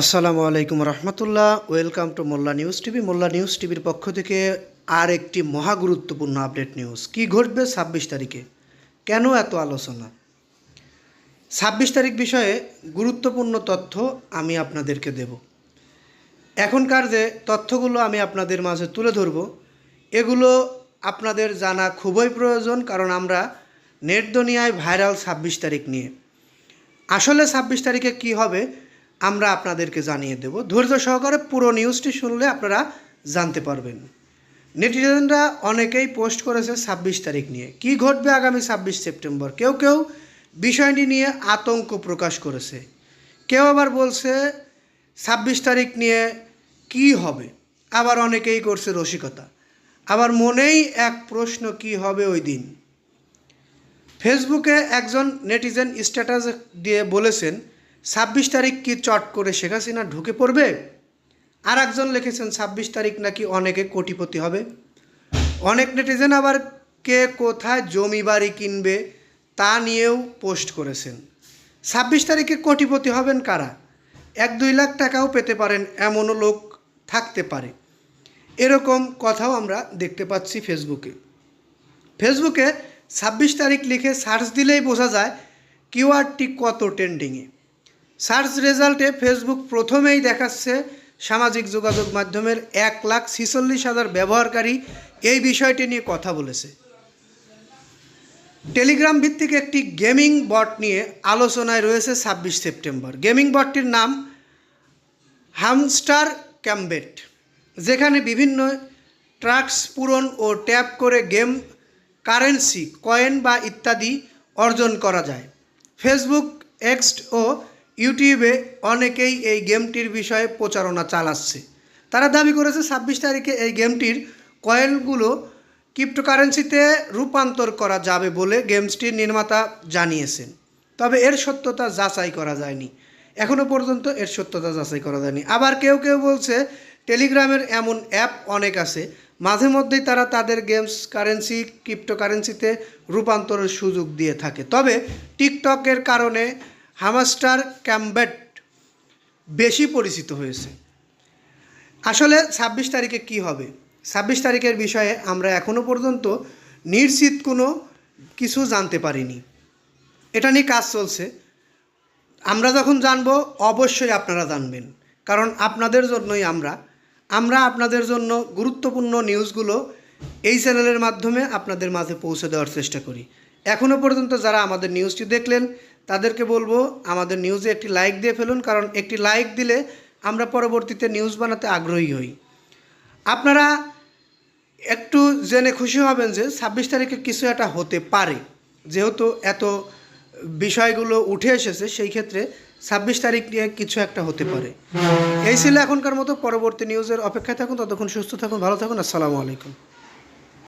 আসসালামু আলাইকুম রহমতুল্লাহ। Welcome to Molla news TV. Molla news টিভির পক্ষ থেকে আর একটি মহা গুরুত্বপূর্ণ আপডেট নিউজ। কি ঘটবে ছাব্বিশ তারিখে? কেন এত আলোচনা? ছাব্বিশ তারিখ বিষয়ে গুরুত্বপূর্ণ তথ্য আমি আপনাদেরকে দেব। এখনকার যে তথ্যগুলো আমি আপনাদের মাঝে তুলে ধরব, এগুলো আপনাদের জানা খুবই প্রয়োজন, কারণ আমরা নেট দুনিয়ায় ভাইরাল ছাব্বিশ তারিখ নিয়ে। আসলে ছাব্বিশ তারিখে কি হবে আমরা আপনাদেরকে জানিয়ে দেব। ধৈর্য সহকারে পুরো নিউজটি শুনলে আপনারা জানতে পারবেন। নেটিজেনরা অনেকেই পোস্ট করেছে ছাব্বিশ তারিখ নিয়ে। কি ঘটবে আগামী ছাব্বিশ সেপ্টেম্বর? কেউ কেউ বিষয়টি নিয়ে আতঙ্ক প্রকাশ করেছে। কেউ আবার বলছে ছাব্বিশ তারিখ নিয়ে কি হবে? আবার অনেকেই করছে রসিকতা। আবার মনেই এক প্রশ্ন, কি হবে ওই দিন? ফেসবুকে একজন নেটিজেন স্ট্যাটাস দিয়ে বলেছেন ছাব্বিশ তারিখ কি চট করে শেখ হাসিনা ঢুকে পড়বে? আর একজন লিখেছেন, ছাব্বিশ তারিখ নাকি অনেকে কোটিপতি হবে। অনেক নেটিজেন আবার কে কোথায় জমি বাড়ি কিনবে তা নিয়েও পোস্ট করেছেন। ছাব্বিশ তারিখে কোটিপতি হবেন কারা? এক দুই লাখ টাকাও পেতে পারেন এমনও লোক থাকতে পারে। এরকম কথাও আমরা দেখতে পাচ্ছি ফেসবুকে। ফেসবুকে ছাব্বিশ তারিখ লিখে সার্চ দিলেই বোঝা যায় কিউআরটি কত ট্রেন্ডিংয়ে। সার্চ রেজাল্টে ফেসবুক প্রথমেই দেখাচ্ছে সামাজিক যোগাযোগ মাধ্যমের এক লাখ ছিচল্লিশ হাজার ব্যবহারকারী এই বিষয়টি নিয়ে কথা বলেছে। টেলিগ্রাম ভিত্তিক একটি গেমিং বট নিয়ে আলোচনায় রয়েছে ছাব্বিশ সেপ্টেম্বর। গেমিং বটটির নাম হামস্টার ক্যাম্বেট যেখানে বিভিন্ন ট্রাক্স পূরণ ও ট্যাপ করে গেম কারেন্সি, কয়েন বা ইত্যাদি অর্জন করা যায়। ফেসবুক, এক্সট ও ইউটিউবে অনেকেই এই গেমটির বিষয়ে প্রচারণা চালাচ্ছে। তারা দাবি করেছে, ছাব্বিশ তারিখে এই গেমটির কয়েলগুলো ক্রিপ্টোকারেন্সিতে রূপান্তর করা যাবে বলে গেমসটির নির্মাতা জানিয়েছেন। তবে এর সত্যতা যাচাই করা যায়নি। এখনও পর্যন্ত এর সত্যতা যাচাই করা যায়নি। আবার কেউ কেউ বলছে, টেলিগ্রামের এমন অ্যাপ অনেক আছে, মাঝে মধ্যেই তারা তাদের গেমস কারেন্সি, ক্রিপ্টোকারেন্সিতে রূপান্তরের সুযোগ দিয়ে থাকে। তবে টিকটকের কারণে হামাস্টার ক্যাম্বেট বেশি পরিচিত হয়েছে। আসলে ছাব্বিশ তারিখে কি হবে? ছাব্বিশ তারিখের বিষয়ে আমরা এখনও পর্যন্ত নিশ্চিত কোনো কিছু জানতে পারিনি। এটা নিয়ে কাজ চলছে। আমরা যখন জানব, অবশ্যই আপনারা জানবেন। কারণ আপনাদের জন্যই আমরা। আমরা আপনাদের জন্য গুরুত্বপূর্ণ নিউজগুলো এই চ্যানেলের মাধ্যমে আপনাদের মাঝে পৌঁছে দেওয়ার চেষ্টা করি। এখনও পর্যন্ত যারা আমাদের নিউজটি দেখলেন, তাদেরকে বলব আমাদের নিউজে একটি লাইক দিয়ে ফেলুন, কারণ একটি লাইক দিলে আমরা পরবর্তীতে নিউজ বানাতে আগ্রহী হই। আপনারা একটু জেনে খুশি হবেন যে ছাব্বিশ তারিখে কিছু একটা হতে পারে। যেহেতু এত বিষয়গুলো উঠে এসেছে, সেই ক্ষেত্রে ছাব্বিশ তারিখ নিয়ে কিছু একটা হতে পারে। এই ছিল এখনকার মতো পরবর্তী নিউজের অপেক্ষায় থাকুন, ততক্ষণ সুস্থ থাকুন, ভালো থাকুন, আসসালামু আলাইকুম।